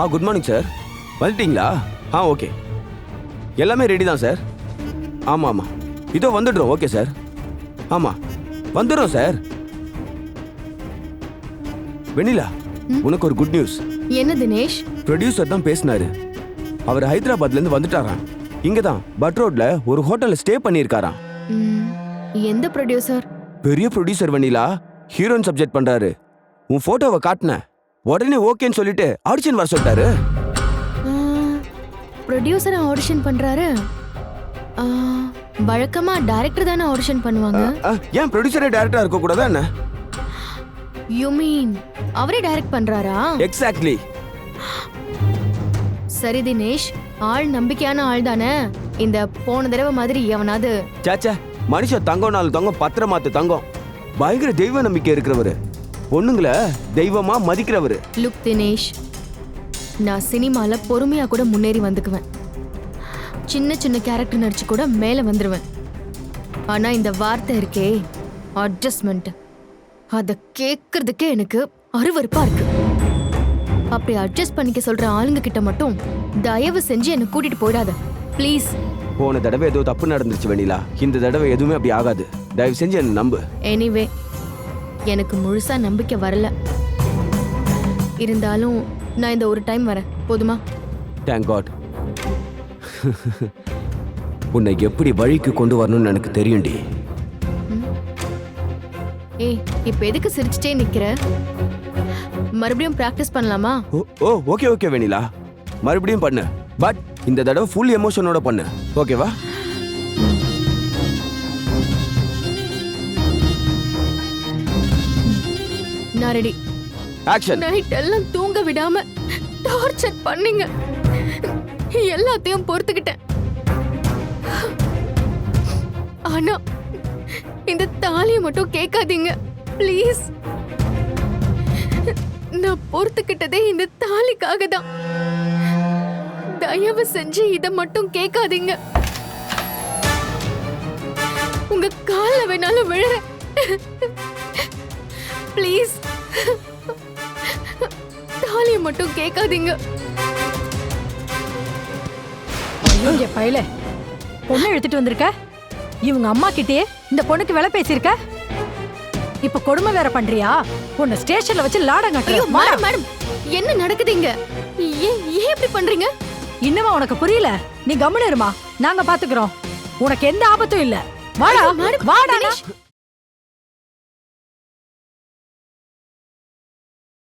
ஆ good morning sir வந்துட்டீங்களா? ஆ okay எல்லாமே ரெடி தான் சார் ஆமாம் ஆமாம் இதோ வந்துடுறோம் ஓகே சார் ஆமாம் வந்துடுறோம் சார் வெண்ணிலா உனக்கு ஒரு குட் நியூஸ் என்ன தினேஷ்? ப்ரொடியூசர் தான் பேசினாரு. அவர் ஹைதராபாத்லேருந்து வந்துட்டாராம். இங்கே தான் பட் ரோட்ல ஒரு ஹோட்டலில் ஸ்டே பண்ணியிருக்காராம். எந்த ப்ரொடியூசர் பெரிய ப்ரொடியூசர் வெண்ணிலா. ஹீரோயின் சப்ஜெக்ட் பண்றாரு. உன் போட்டோவை காட்டினேன். உடனே ஓகேன்னு சொல்லிட்டு ஆடிஷன் வர சொல்லிட்டாரு. ப்ரொடியூசரை ஆடிஷன் பண்றாரு. வழக்கமா டைரக்டர் தானே ஆடிஷன் பண்ணுவாங்க? ஏன் ப்ரொடியூசரே டேரக்டரா இருக்க கூடாதா என்ன? யூ மீன் அவரே டைரக்ட் பண்றாரா? எக்ஸாக்ட்லி சரி தினேஷ் ஆள் நம்பிக்கையான ஆள் தானே. இந்த போன தடவை மாதிரி எவனாவது. சாச்சா மனுஷன் தங்கம் நாலு தங்கம் பத்திரமாத்து தங்கம். பயங்கர தெய்வ நம்பிக்கை இருக்கிறவரு. பொண்ணுங்களை தெய்வமா மதிக்கிறவரு. லுக் தினேஷ் நான் சினிமால பொறுமையா கூட முன்னேறி வந்துக்குவேன். சின்ன சின்ன கேரக்டர் நடிச்சு கூட மேல வந்துருவேன். ஆனா இந்த வார்த்தை இருக்கே அட்ஜஸ்ட்மெண்ட் அத கேட்கறதுக்கே எனக்கு அருவருப்பா இருக்கு. அப்படி அட்ஜஸ்ட் பண்ணிக்க சொல்ற ஆளுங்க கிட்ட மட்டும் தயவு செஞ்சு என்னை கூட்டிட்டு போயிடாத. ப்ளீஸ் போன தடவை ஏதோ தப்பு நடந்துருச்சு வெண்ணிலா. இந்த தடவை எதுவுமே அப்படி ஆகாது. தயவு செஞ்சு என்ன நம்பு. எனிவே எனக்கு முழுசா நம்பிக்கை வரல. இருந்தாலும் நான் இந்த ஒரு டைம் வரேன். போதுமா? தேங்க் காட் உன்னை எப்படி வழிக்கு கொண்டு வரணும்னு எனக்கு தெரியும்டி. ஏய் இப்ப எதுக்கு சிரிச்சிட்டே நிக்கிற? மறுபடியும் பிராக்டிஸ் பண்ணலாமா? ஓ ஓ ஓகே ஓகே வெண்ணிலா. மறுபடியும் பண்ணு. பட் இந்த தடவை ஃபுல் எமோஷனோட பண்ணு. ஓகேவா நான் ரெடி ஆக்ஷன் நைட் எல்லாம் தூங்க விடாம டார்ச்சர் பண்ணீங்க. எல்லாத்தையும் பொறுத்துக்கிட்டேன். ஆனா இந்த தாலியை மட்டும் கேட்காதீங்க. ப்ளீஸ் நான் பொறுத்துக்கிட்டதே இந்த தாலிக்காக தான். தயவு செஞ்சு இத மட்டும் கேட்காதீங்க. உங்க கால்ல வேணாலும் விழுறேன் ப்ளீஸ். தாலியை மட்டும் கேட்காதீங்க. இங்க பயல. பொண்ணு எடுத்துட்டு வந்திருக்க? இவங்க அம்மா கிட்டயே இந்த பொண்ணுக்கு விலை பேசியிருக்க? இப்ப கொடுமை வேற பண்றியா? உன்னை ஸ்டேஷன்ல வச்சு லாடம் ஐயோ மேடம் மேடம் என்ன நடக்குதுங்க ஏன் ஏன் இப்படி பண்றீங்க? இன்னுமா உனக்கு புரியல? நீ கம்முனு இருமா. நாங்க பாத்துக்கிறோம். உனக்கு எந்த ஆபத்தும் இல்ல. வாடா. வாடா